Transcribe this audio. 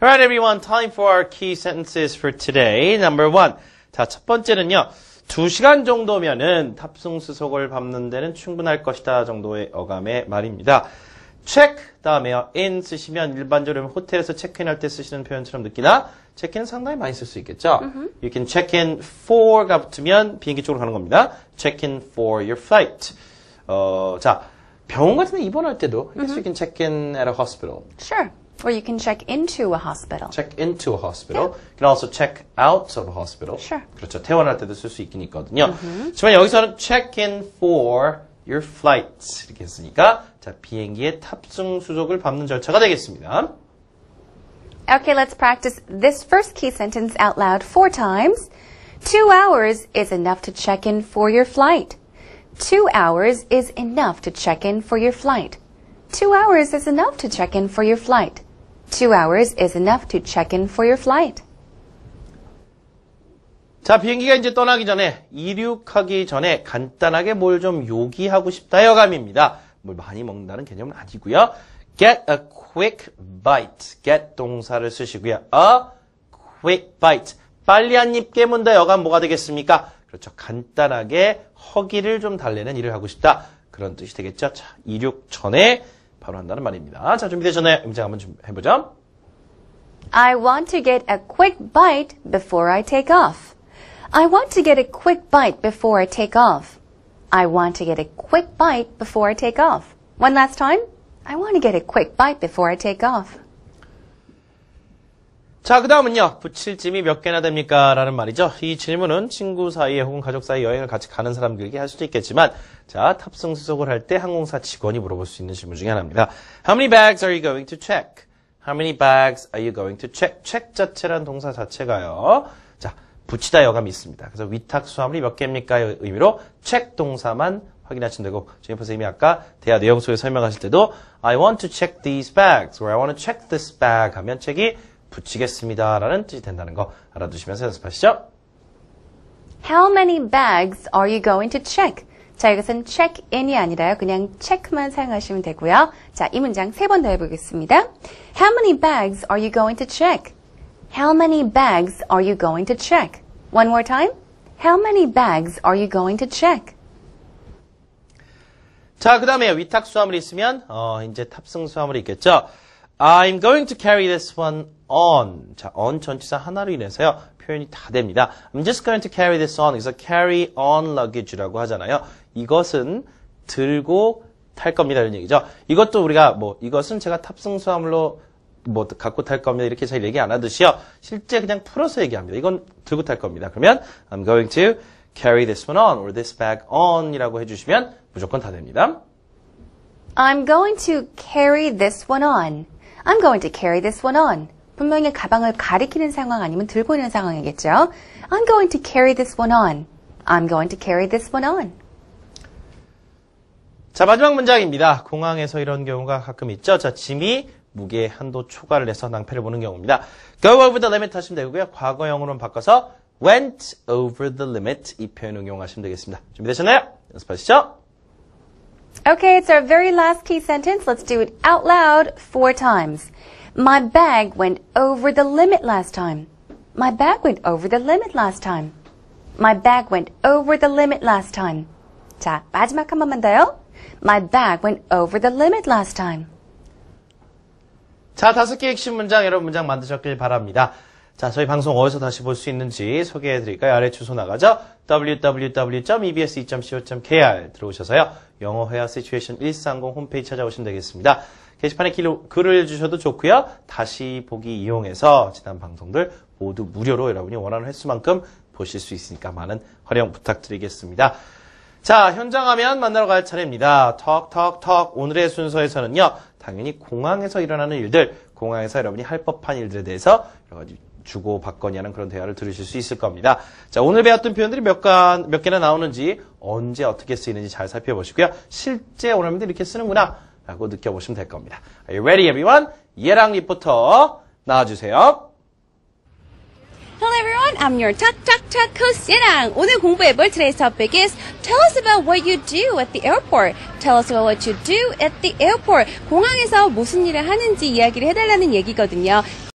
Alright, everyone. Time for our key sentences for today. Number one. 자, 첫 번째는요. 두 시간 정도면은 탑승 수속을 밟는 데는 충분할 것이다 정도의 어감의 말입니다. check 다음에요. in 쓰시면 일반적으로 호텔에서 체크인할 때 쓰시는 표현처럼 느끼나 체크인 상당히 많이 쓸 수 있겠죠. You can check in for가 붙으면 비행기 쪽으로 가는 겁니다. check in for your flight. 어, 자, 병원 같은 데 입원할 때도 I guess you can check in at a hospital. Sure. Or you can check into a hospital. check into a hospital. You can also check out of a hospital. Sure. 그렇죠. 퇴원할 때도 쓸 수 있긴 있거든요. 하지만 여기서는 check in for your flight 이렇게 했으니까 자 비행기의 탑승 수속을 밟는 절차가 되겠습니다. Okay, let's practice this first key sentence out loud four times. Two hours is enough to check in for your flight. Two hours is enough to check in for your flight. Two hours is enough to check in for your flight. Two hours is enough to check in for your flight. 자 비행기가 이제 떠나기 전에 이륙하기 전에 간단하게 뭘 좀 요기하고 싶다 여감입니다. 뭘 많이 먹는다는 개념은 아니고요. Get a quick bite. Get 동사를 쓰시고요. A quick bite. 빨리 한 입 깨문다 여감 뭐가 되겠습니까? 그렇죠. 간단하게 허기를 좀 달래는 일을 하고 싶다. 그런 뜻이 되겠죠. 자, 이륙 전에 바로 한다는 말입니다. 자, 준비되셨나요? 음장 한번 좀 해보죠. I want to get a quick bite before I take off. I want to get a quick bite before I take off. I want to get a quick bite before I take off. One last time. I want to get a quick bite before I take off. 자, 그 다음은요. 붙일 짐이 몇 개나 됩니까? 라는 말이죠. 이 질문은 친구 사이에 혹은 가족 사이 여행을 같이 가는 사람들에게 할 수도 있겠지만, 자, 탑승 수속을 할 때 항공사 직원이 물어볼 수 있는 질문 중에 하나입니다. How many bags are you going to check? How many bags are you going to check? check 자체란 동사 자체가요. 자, 붙이다 여감이 있습니다. 그래서 위탁 수화물이 몇 개입니까? 의 의미로 check 동사만 확인하시면 되고, 제니퍼 선생님이 아까 대화 내용 속에 설명하실 때도 I want to check these bags, or I want to check this bag 하면 책이 붙이겠습니다. 라는 뜻이 된다는 거 알아두시면서 연습하시죠. How many bags are you going to check? 자, 이것은 check in이 아니라요. 그냥 check만 사용하시면 되고요. 자, 이 문장 세 번 더 해보겠습니다. How many bags are you going to check? How many bags are you going to check? One more time. How many bags are you going to check? 자, 그 다음에 위탁 수화물이 있으면, 어, 이제 탑승 수화물이 있겠죠. I'm going to carry this one on. 자, on 전치사 하나로 인해서요. 표현이 다 됩니다. I'm just going to carry this on. 그래서 carry on luggage라고 하잖아요. 이것은 들고 탈 겁니다. 이런 얘기죠. 이것도 우리가 뭐, 이것은 제가 탑승 수화물로 뭐, 갖고 탈 겁니다. 이렇게 잘 얘기 안 하듯이요. 실제 그냥 풀어서 얘기합니다. 이건 들고 탈 겁니다. 그러면 I'm going to carry this one on or this bag on 이라고 해주시면 무조건 다 됩니다. I'm going to carry this one on. I'm going to carry this one on. 분명히 가방을 가리키는 상황 아니면 들고 있는 상황이겠죠. I'm going to carry this one on. I'm going to carry this one on. 자, 마지막 문장입니다. 공항에서 이런 경우가 가끔 있죠. 자, 짐이 무게 한도 초과를 해서 낭패를 보는 경우입니다. Go over the limit 하시면 되고요. 과거형으로는 바꿔서 went over the limit 이 표현 응용하시면 되겠습니다. 준비되셨나요? 연습하시죠. Okay, it's our very last key sentence. Let's do it out loud four times. My bag went over the limit last time. My bag went over the limit last time. My bag went over the limit last time. 자, 마지막 한 번만 더요. My bag went over the limit last time. 자, 다섯 개의 핵심 문장, 여러분 문장 만드셨길 바랍니다. 자, 저희 방송 어디서 다시 볼 수 있는지 소개해 드릴까요? 아래 주소 나가죠? www.ebs2.co.kr 들어오셔서요. 영어 회화 시츄에이션 130 홈페이지 찾아오시면 되겠습니다. 게시판에 글, 글을 주셔도 좋고요. 다시 보기 이용해서 지난 방송들 모두 무료로 여러분이 원하는 횟수만큼 보실 수 있으니까 많은 활용 부탁드리겠습니다. 자, 현장 하면 만나러 갈 차례입니다. 턱, 턱, 턱. 오늘의 순서에서는요, 당연히 공항에서 일어나는 일들, 공항에서 여러분이 할 법한 일들에 대해서 여러 가지 주고 받거니 하는 그런 대화를 들으실 수 있을 겁니다. 자, 오늘 배웠던 표현들이 몇, 가, 몇 개나 나오는지, 언제 어떻게 쓰이는지 잘 살펴보시고요. 실제 오늘도 이렇게 쓰는구나, 라고 느껴보시면 될 겁니다. Are you ready, everyone? 예랑 리포터, 나와주세요. Hello everyone, I'm your Talk Talk Talk host 예랑. 오늘 공부해볼 today's topic is Tell us about what you do at the airport. Tell us about what you do at the airport. 공항에서 무슨 일을 하는지 이야기를 해달라는 얘기거든요.